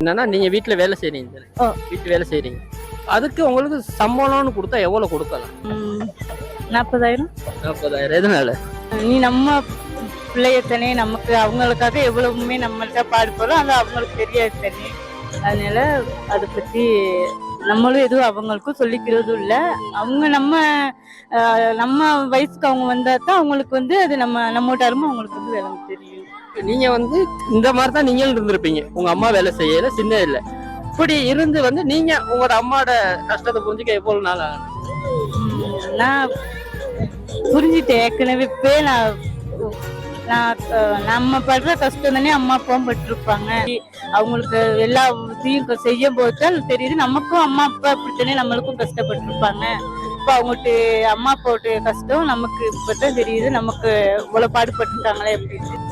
என்னன்னா நீங்க வீட்டுல வேலை செய்றீங்க. வீட்டு வேலை செய்றீங்க. அதுக்கு உங்களுக்கு சம்பளம்னு கொடுத்தா எவ்வளவு கொடுக்கலாம்? நாற்பதாயிரம். நாற்பதாயிரம். எதனால? நீ நம்ம பிள்ளையத்தனே நமக்கு அவங்களுக்காக எவ்வளவுமே நம்மள்ட்ட பாடுபடுறோம் அது அவங்களுக்கு தெரியாது தானே. அதனால அதை பத்தி நம்மளும் எதுவும் அவங்களுக்கும் சொல்லிக்கிறதும் இல்லை. அவங்க நம்ம நம்ம வயசுக்கு அவங்க வந்தா தான் அவங்களுக்கு வந்து அது நம்ம நம்மோட அருமை அவங்களுக்கு வந்து விளங்க தெரியும். நீங்க வந்து இந்த மாதிரி தான் நீங்களும் இருந்திருப்பீங்க. உங்க அம்மா வேலை செய்யல சின்ன இல்ல. இப்படி இருந்து வந்து நீங்க உங்களோட அம்மாவோட கஷ்டத்தை புரிஞ்சுக்க எவ்வளவு நாள் ஆகும் நான் புரிஞ்சுட்டேன் ஏற்கனவே இப்பே நான் நான் நம்ம படுற கஷ்டம் தானே அம்மா அப்பாவும் பட்டிருப்பாங்க. அவங்களுக்கு எல்லா இதையும் செய்யும் போது தான் தெரியுது. நமக்கும் அம்மா அப்பா அப்படித்தானே நம்மளுக்கும் கஷ்டப்பட்டிருப்பாங்க. இப்போ அவங்கள்ட்ட அம்மா அப்பாவோட கஷ்டம் நமக்கு இப்பதான் தெரியுது. நமக்கு இவ்வளோ பாடுபட்டுருக்காங்களே அப்படின்னு.